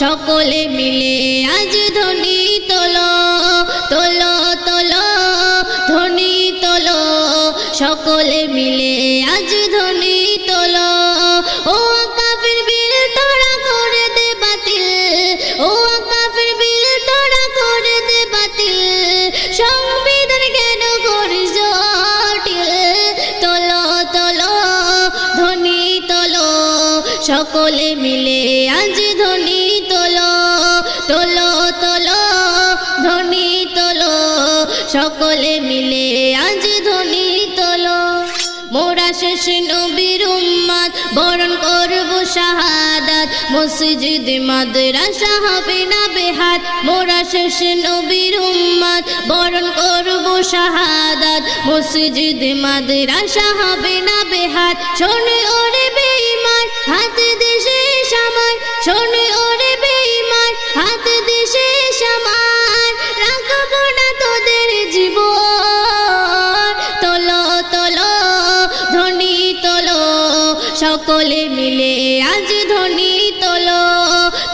সকলে মিলে আজ ধ্বনি তোলো তোলো তোলো, ধ্বনি তোলো। সকলে মিলে আজ ধ্বনি তোলো। ও কাফির বীর তোরা করে দে বাতিল। ও কাফির বীর তোরা করে দে বাতিল। সংবিধান কেন করিস জটিল তোলো তোলো, ধ্বনি তোলো। সকলে মিলে সকলে মিলে আজ ধ্বনি তোলো। মোরা শেষ নবীর উম্মাদ বরণ করব শাহাদাত। মসজিদ মাদ্রাসা হবে না বেহাত। মোরা শেষ নবীর উম্মাদ বরণ করব শাহাদাত। মসজিদ মাদ্রাসা হবে না বেহাত। শোনে ওরে বেঈমান, হাতে দেশে সকলে মিলে আজ ধ্বনি তোলো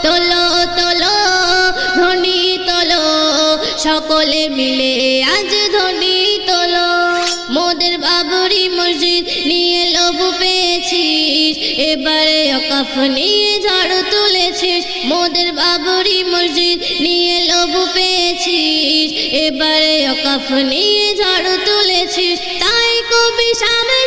তোলো তোলো ধ্বনি তোলো। সকলে মিলে আজ ধ্বনি তোলো। মোদের বাবরি মসজিদ নিয়ে লবু পেয়েছিস, এবারে অকাফ নিয়ে ঝাড়ু তুলেছিস। মোদের বাবরি মসজিদ নিয়ে লবু পেয়েছিস, এবারে অকাফ নিয়ে ঝাড়ু তুলেছিস। তাই কবি সামনে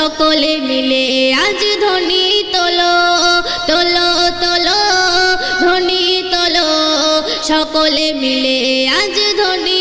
সকলে মিলে আজ ধ্বনি তোলো তোলো তোলো ধ্বনি তোলো। সকলে মিলে আজ ধ্বনি